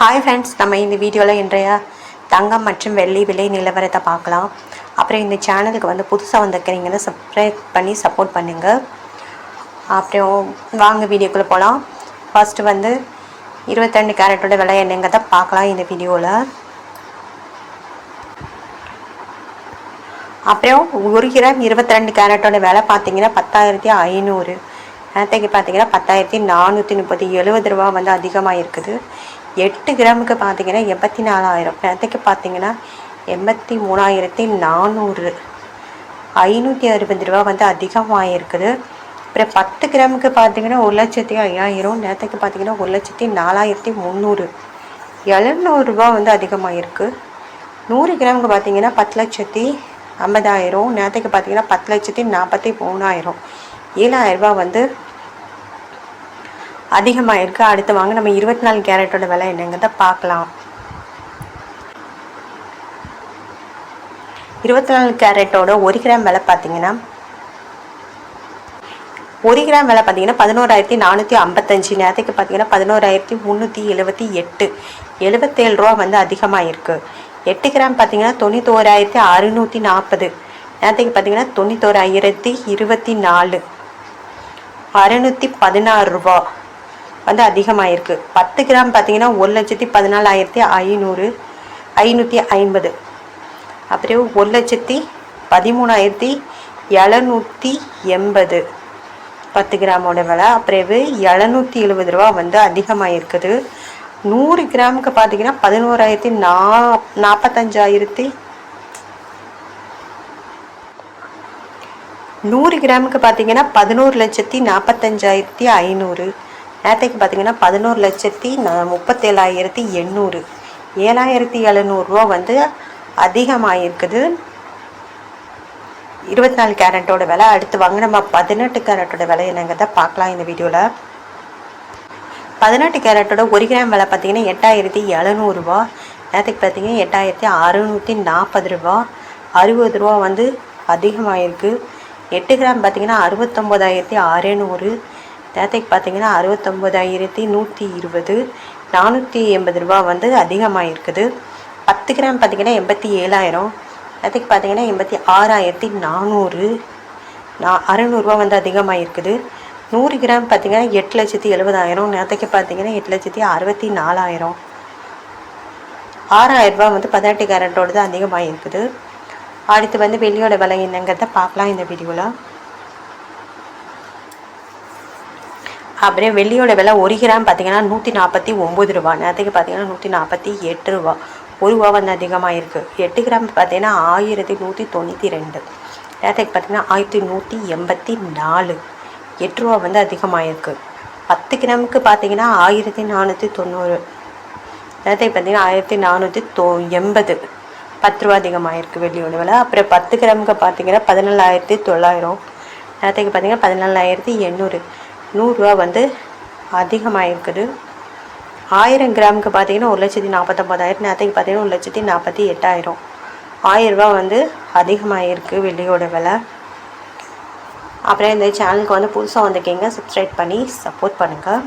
Hi friends நம்ம இந்த வீடியோவில் இன்றைய தங்கம் மற்றும் வெள்ளி விலை நிலவரத்தை பார்க்கலாம். அப்புறம் இந்த சேனலுக்கு வந்து புதுசாக வந்திருக்கிறீங்கன்னா சப்ஸ்கிரைப் பண்ணி சப்போர்ட் பண்ணுங்கள் அப்புறம் வாங்க வீடியோக்குள்ளே போகலாம் ஃபஸ்ட்டு வந்து இருபத்தெண்டு கேரட்டோட விலை என்னங்கிறத பார்க்கலாம் இந்த வீடியோவில் அப்புறம் ஒரு கிராம் இருபத்தி ரெண்டு கேரட்டோட விலை பார்த்தீங்கன்னா பத்தாயிரத்தி ஐநூறு. நேரத்தைக்கு பார்த்தீங்கன்னா பத்தாயிரத்தி நானூற்றி முப்பது. எழுபது ரூபா வந்து அதிகமாக இருக்குது எட்டு கிராமுக்கு பார்த்தீங்கன்னா எண்பத்தி நாலாயிரம். நேரத்துக்கு பார்த்தீங்கன்னா எண்பத்தி மூணாயிரத்தி நானூறு. ஐநூற்றி அறுபது ரூபா வந்து அதிகமாக இருக்குது அப்புறம் பத்து கிராமுக்கு பார்த்தீங்கன்னா ஒரு லட்சத்தி ஐயாயிரம். நேரத்துக்கு பார்த்தீங்கன்னா ஒரு லட்சத்தி நாலாயிரத்தி முந்நூறு. எழுநூறுபா வந்து அதிகமாக இருக்குது நூறு கிராமுக்கு பார்த்தீங்கன்னா பத்து லட்சத்தி ஐம்பதாயிரம். நேரத்துக்கு பார்த்தீங்கன்னா பத்து லட்சத்தி நாற்பத்தி மூணாயிரம். ஏழாயிரரூபா வந்து அதிகமாக இருக்குது அடுத்து வாங்க நம்ம இருபத்தி நாலு கேரட்டோட விலை என்னங்கிறத பார்க்கலாம். இருபத்தி நாலு கேரட்டோட ஒரு கிராம் விலை பார்த்தீங்கன்னா ஒரு கிராம் விலை பார்த்தீங்கன்னா பதினோராயிரத்தி நானூற்றி ஐம்பத்தஞ்சு. நேரத்துக்கு பார்த்தீங்கன்னா பதினோராயிரத்தி முந்நூற்றி எழுபத்தி எட்டு. எழுபத்தேழு ரூபா வந்து அதிகமாக இருக்குது எட்டு கிராம் பார்த்தீங்கன்னா தொண்ணூத்தோராயிரத்தி அறுநூற்றி நாற்பது. நேரத்துக்கு பார்த்தீங்கன்னா தொண்ணூத்தோராயிரத்தி இருபத்தி நாலு. அறுநூற்றி பதினாறு ரூபா. வந்து அதிகமாக இருக்குது பத்து கிராம் பார்த்தீங்கன்னா ஒரு லட்சத்தி பதினாலாயிரத்தி ஐநூறு ஐநூற்றி ஐம்பது. அப்புறம் ஒரு லட்சத்தி பதிமூணாயிரத்தி எழுநூற்றி எண்பது. பத்து கிராமோட விலை. அப்புறவு எழுநூற்றி எழுபது ரூபா வந்து அதிகமாக இருக்குது நூறு கிராமுக்கு பார்த்தீங்கன்னா பதினோராயிரத்தி நா நாற்பத்தஞ்சாயிரத்தி நூறு கிராமுக்கு பார்த்தீங்கன்னா பதினோரு லட்சத்தி நாற்பத்தஞ்சாயிரத்தி ஐநூறு. நேரத்தைக்கு பார்த்தீங்கன்னா பதினோரு லட்சத்தி ந முப்பத்தேழாயிரத்தி எண்ணூறு. ஏழாயிரத்தி எழுநூறுவா வந்து அதிகமாக இருக்குது இருபத்தி நாலு கேரட்டோட விலை அடுத்து வாங்க நம்ம பதினெட்டு கேரட்டோட விலை என்னங்கிறத பார்க்கலாம் இந்த வீடியோவில் பதினெட்டு கேரட்டோட ஒரு கிராம் விலை பார்த்தீங்கன்னா எட்டாயிரத்தி எழுநூறுபா நேரத்துக்கு பார்த்தீங்கன்னா எட்டாயிரத்தி அறுநூற்றி நாற்பது ரூபா. அறுபது ரூபா வந்து அதிகமாக இருக்குது எட்டு கிராம் பார்த்திங்கன்னா அறுபத்தொம்போதாயிரத்தி அறநூறு. நேரத்துக்கு பார்த்தீங்கன்னா அறுபத்தொம்போதாயிரத்தி நூற்றி இருபது நானூற்றி எண்பது ரூபா வந்து அதிகமாக இருக்குது பத்து கிராம் பார்த்திங்கன்னா எண்பத்தி ஏழாயிரம் நேரத்துக்கு பார்த்தீங்கன்னா எண்பத்தி ஆறாயிரத்தி நானூறு நா அறுநூறுவா வந்து அதிகமாக இருக்குது நூறு கிராம் பார்த்தீங்கன்னா எட்டு லட்சத்தி எழுபதாயிரம் நேரத்துக்கு பார்த்தீங்கன்னா எட்டு லட்சத்தி அறுபத்தி நாலாயிரம். ஆறாயிரம் ரூபா வந்து பதினெட்டு கேரட்டோடு தான் அதிகமாக இருக்குது அடுத்து வந்து வெள்ளியோட விலை என்னங்கிறத பார்க்கலாம் இந்த வீடியோவில் அப்புறம் வெள்ளியோட விலை ஒரு கிராம் பார்த்தீங்கன்னா நூற்றி நாற்பத்தி ஒம்பது ரூபா. நேரத்துக்கு பார்த்தீங்கன்னா நூற்றி நாற்பத்தி எட்டு ரூபா. ஒரு ரூபா வந்து அதிகமாக இருக்குது எட்டு கிராம் பார்த்தீங்கன்னா ஆயிரத்தி நூற்றி தொண்ணூற்றி ரெண்டு. நேரத்துக்கு பார்த்தீங்கன்னா ஆயிரத்தி நூற்றி எண்பத்தி நாலு. எட்டு ரூபா வந்து அதிகமாக இருக்குது பத்து கிராமுக்கு பார்த்தீங்கன்னா ஆயிரத்தி நானூற்றி தொண்ணூறு. நேரத்துக்கு பார்த்தீங்கன்னா ஆயிரத்தி நானூற்றி தொ எண்பது. பத்து ரூபா அதிகமாக இருக்குது வெள்ளியோட விலை. அப்புறம் பத்து கிராமுக்கு பார்த்தீங்கன்னா பதினேழாயிரத்தி தொள்ளாயிரம். நேரத்துக்கு பார்த்தீங்கன்னா பதினேழாயிரத்தி எண்ணூறு. நூறுரூவா வந்து அதிகமாகிருக்குது ஆயிரம் கிராமுக்கு பார்த்தீங்கன்னா ஒரு லட்சத்தி நாற்பத்தொம்பதாயிரம் நேரத்துக்கு பார்த்தீங்கன்னா ஒரு லட்சத்தி நாற்பத்தி எட்டாயிரம். ஆயிரரூபா வந்து அதிகமாகிருக்கு வெள்ளியோட விலை. அப்புறம் இந்த சேனலுக்கு வந்து புதுசாக வந்திருக்கீங்க சப்ஸ்கிரைப் பண்ணி சப்போர்ட் பண்ணுங்கள்